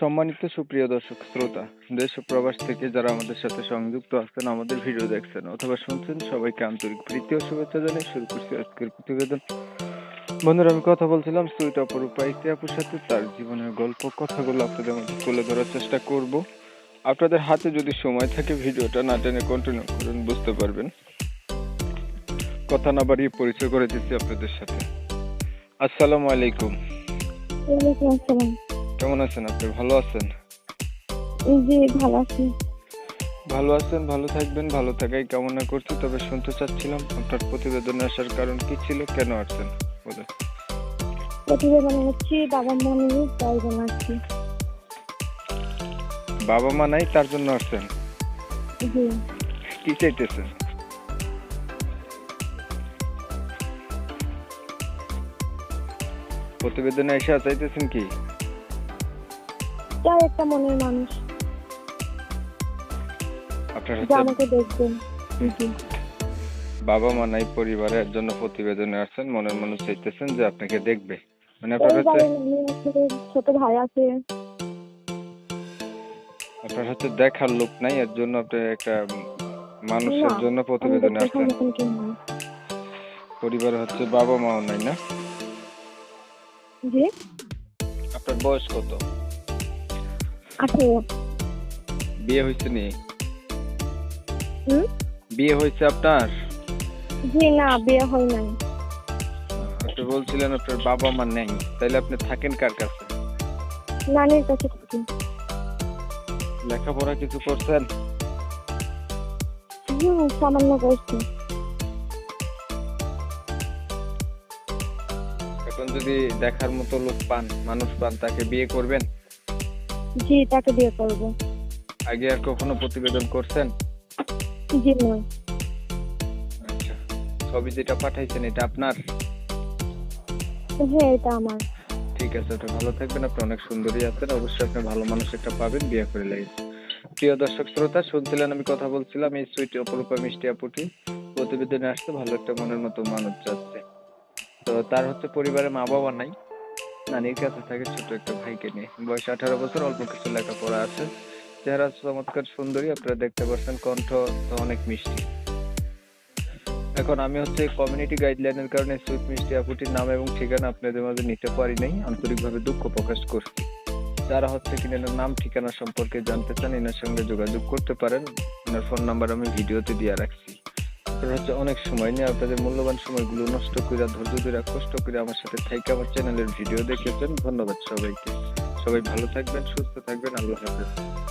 সম্মানিত সুপ্রিয় দর্শক শ্রোতা, দেশ প্রবাস থেকে যারা আমাদের সাথে সংযুক্ত আছেন, আমাদের ভিডিও দেখছেন অথবা শুনছেন, সবাইকে আন্তরিক প্রীতি ও শুভেচ্ছা জানিয়ে শুরু করছি আজকের প্রতিবেদন। বন্ধুরা, আমি কথা বলছিলাম সুইট অপরূপা ইতি আপুর সাথে, তার জীবনের গল্প, কথাগুলো আপনাদের মধ্যে তুলে ধরার চেষ্টা করব। আপনাদের হাতে যদি সময় থাকে, ভিডিওটা না টেনে কন্টিনিউ করুন, বুঝতে পারবেন। কথা না বাড়িয়ে পরিচয় করে দিচ্ছি আপনাদের সাথে। আসসালামু আলাইকুম। আসসালাম। কেমন আছেন আপনি? ভালো আছেন? জি ভালো আছি। ভালো আছেন ভালো থাকবেন ভালো থাকাই কামনা করছি। তবে শুনতে চাচ্ছিলাম আপনার প্রতিবেদনে আসার কারণ কি ছিল কেন আসছেন বলে? প্রতিবেদন হচ্ছি বাবা মা নেই তাই জন্য আসছি। বাবা মা নাই তার জন্য আসছেন? জি। কি চাইতেছেন? প্রতিবেদনে এসে চাইতেছেন কি? তাই একটা মনের মানুষ। আপনার যে আমাকে দেখবেন। জি বাবা মা নাই পরিবারের জন্য প্রতিবেদনে আসছেন মনের মানুষ চাইতেছেন যে আপনাকে দেখবে। মানে আপনার হচ্ছে ছোট ভাই আছে। আপনার হচ্ছে দেখার লোক নাই এর জন্য আপনি একটা মানুষের জন্য প্রতিবেদনে আসছেন। পরিবারে হচ্ছে বাবা মাও নাই না? জি? আপনার বয়স কত? আঠেরো বিয়ে হয়েছে নি? বিয়ে হয়েছে আপনার? জি না বিয়ে হয় নাই। আপনি বলছিলেন আপনার বাবা মা নেই তাইলে আপনি থাকেন কার কাছে? নানির কাছে থাকি। লেখাপড়া কিছু করছেন? হুম সামান্য করছি। এখন যদি দেখার মতো লোক পান মানুষ পান তাকে বিয়ে করবেন? জি তাকে বিয়ে করব। আগে আর কখনো প্রতিবেদন করছেন? জি না। আচ্ছা ছবি যেটা পাঠাইছেন এটা আপনার? হ্যাঁ এটা আমার। ঠিক আছে আপনি ভালো থাকবেন আপনি অনেক সুন্দরী আছেন অবশ্যই আপনি ভালো মানুষ একটা পাবেন বিয়ে করে লাগে প্রিয় দর্শক শ্রোতা শুনছিলেন আমি কথা বলছিলাম এই সুইটি অপরূপা মিষ্টি আপুটি। প্রতিবেদনে আসতে ভালো একটা মনের মতো মানুষ যাচ্ছে। তো তার হচ্ছে পরিবারে মা বাবা নাই। নানির কাছে থাকে ছোট একটা ভাইকে নিয়ে। বয়স আঠারো বছর, অল্প কিছু লেখাপড়া আছে। চেহারা চমৎকার, সুন্দরী, আপনারা দেখতে পাচ্ছেন কণ্ঠ অনেক মিষ্টি। এখন আমি হচ্ছে কমিউনিটি গাইডলাইনের কারণে সুইট মিষ্টি আপুটির নাম এবং ঠিকানা আপনাদের মাঝে নিতে পারি নাই, আন্তরিকভাবে দুঃখ প্রকাশ করছি। যারা হচ্ছে কিনা নাম, ঠিকানা সম্পর্কে জানতে চান, এনার সঙ্গে যোগাযোগ করতে পারেন। এনার ফোন নাম্বার আমি ভিডিওতে দিয়ে রাখছি। আপনারা হচ্ছে অনেক সময় নিয়ে আপনাদের মূল্যবান সময়গুলো নষ্ট করে ধৈর্য ধরে কষ্ট করে আমার সাথে থেকে আমার চ্যানেলের ভিডিও দেখেছেন। ধন্যবাদ সবাইকে। সবাই ভালো থাকবেন, সুস্থ থাকবেন। আল্লাহ হাফেজ।